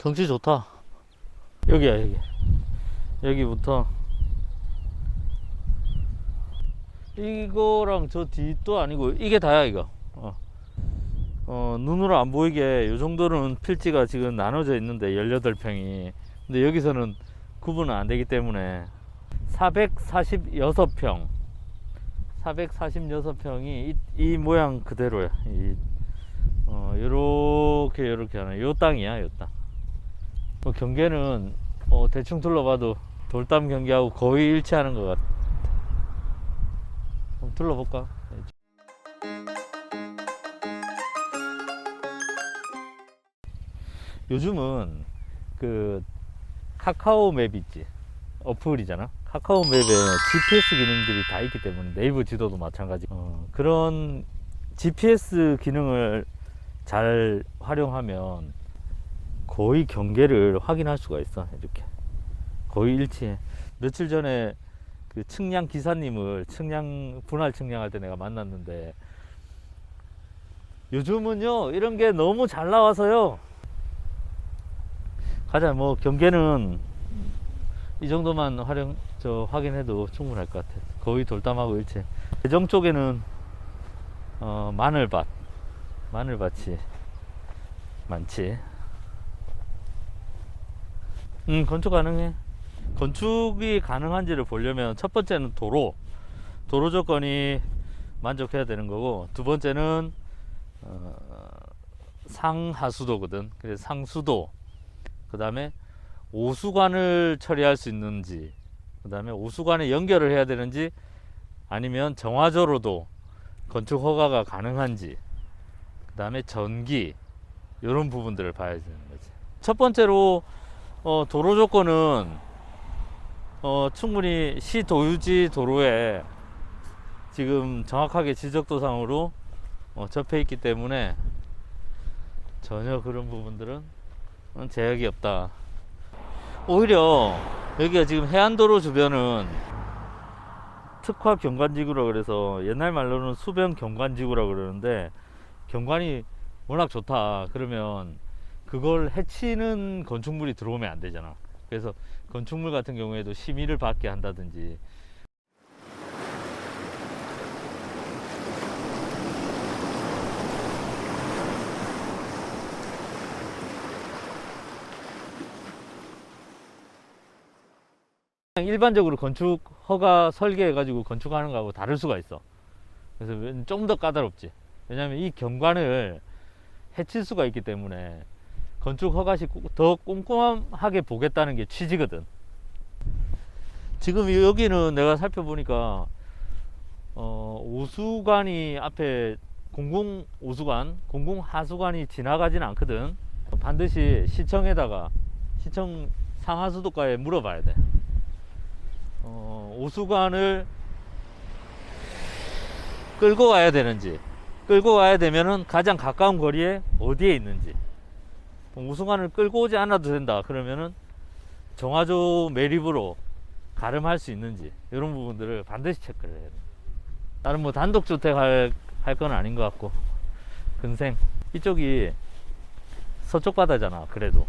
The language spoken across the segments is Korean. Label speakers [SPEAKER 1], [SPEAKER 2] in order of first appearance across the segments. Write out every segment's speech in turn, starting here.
[SPEAKER 1] 경치 좋다. 여기야 여기. 여기부터 이거랑 저 뒤도 아니고 이게 다야 이거. 어. 어, 눈으로 안 보이게 요 정도는 필지가 지금 나눠져 있는데 18평이. 근데 여기서는 구분은 안 되기 때문에 446평. 446평이 이, 이 모양 그대로야. 이, 어, 요렇게 요렇게 하는 요 땅이야, 요 땅. 뭐 경계는 어, 대충 둘러봐도 돌담 경계하고 거의 일치하는 것 같아. 한번 둘러볼까? 요즘은 그 카카오 맵 있지 어플이잖아 카카오 맵에 GPS 기능들이 다 있기 때문에 네이버 지도도 마찬가지 어, 그런 GPS 기능을 잘 활용하면 거의 경계를 확인할 수가 있어 이렇게. 거의 일치해. 며칠 전에 그 측량 기사님을 측량 분할 측량할 때 내가 만났는데 요즘은요 이런 게 너무 잘 나와서요. 가자 뭐 경계는 이 정도만 활용 저 확인해도 충분할 것 같아. 거의 돌담하고 일체 대정 쪽에는 어, 마늘밭 마늘밭이 많지 음 건축 가능해. 건축이 가능한지를 보려면 첫 번째는 도로. 도로 조건이 만족해야 되는 거고 두 번째는 어, 상하수도거든. 그래서 상수도. 그 다음에 오수관을 처리할 수 있는지 그 다음에 오수관에 연결을 해야 되는지 아니면 정화조로도 건축 허가가 가능한지 그 다음에 전기 이런 부분들을 봐야 되는 거지. 첫 번째로 어, 도로 조건은 어, 충분히 시 도유지 도로에 지금 정확하게 지적도상으로 어, 접해 있기 때문에 전혀 그런 부분들은 어, 제약이 없다. 오히려 여기가 지금 해안도로 주변은 특화 경관지구라 그래서 옛날 말로는 수변 경관지구라 그러는데 경관이 워낙 좋다. 그러면 그걸 해치는 건축물이 들어오면 안 되잖아. 그래서 건축물 같은 경우에도 심의를 받게 한다든지 일반적으로 건축 허가 설계해 가지고 건축하는 거하고 다를 수가 있어. 그래서 좀 더 까다롭지. 왜냐하면 이 경관을 해칠 수가 있기 때문에 건축 허가시 꼭- 더 꼼꼼하게 보겠다는 게 취지거든. 지금 여기는 내가 살펴보니까 어, 오수관이 앞에 공공 오수관, 공공 하수관이 지나가진 않거든. 반드시 시청에다가 시청 상하수도과에 물어봐야 돼. 어, 오수관을 끌고 와야 되는지, 끌고 와야 되면은 가장 가까운 거리에 어디에 있는지. 오수관을 끌고 오지 않아도 된다. 그러면은 정화조 매립으로 가름할 수 있는지 이런 부분들을 반드시 체크를 해야 돼. 다른 뭐 단독 주택 할, 할 건 아닌 것 같고 근생 이쪽이 서쪽 바다잖아. 그래도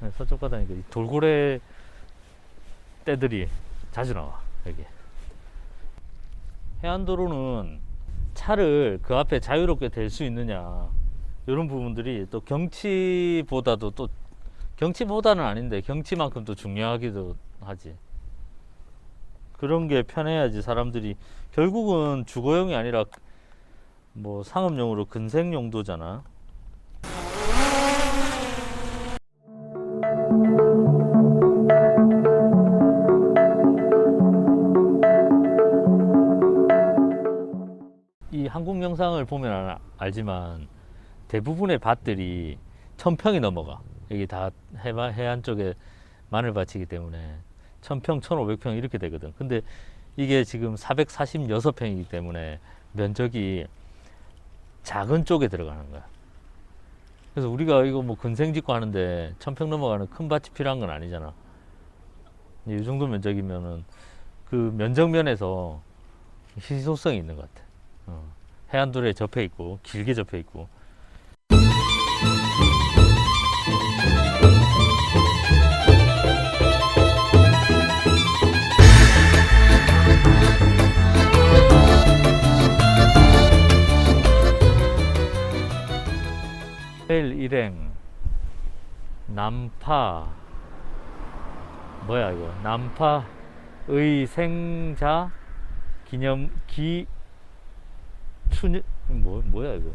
[SPEAKER 1] 네, 서쪽 바다니까 이 돌고래 떼들이 자주 나와 여기. 해안도로는 차를 그 앞에 자유롭게 댈 수 있느냐 이런 부분들이 또 경치보다도 또 경치보다는 아닌데 경치만큼 또 중요하기도 하지. 그런 게 편해야지 사람들이 결국은 주거용이 아니라 뭐 상업용으로 근생 용도잖아. 이 한국 영상을 보면 알- 알지만 대부분의 밭들이 천평이 넘어가. 여기 다 해바, 해안 쪽에 마늘밭이기 때문에 천평, 천오백 평 이렇게 되거든. 근데 이게 지금 446평이기 때문에 면적이 작은 쪽에 들어가는 거야. 그래서 우리가 이거 뭐 근생 짓고 하는데 천평 넘어가는 큰 밭이 필요한 건 아니잖아. 이 정도 면적이면은 그 면적면에서 희소성이 있는 것 같아. 어. 해안도로에 접해 있고 길게 접해 있고 레일 일행. 남파. 뭐야 이거? 남파 의생자 기념 기 추녀 뭐 뭐야 이거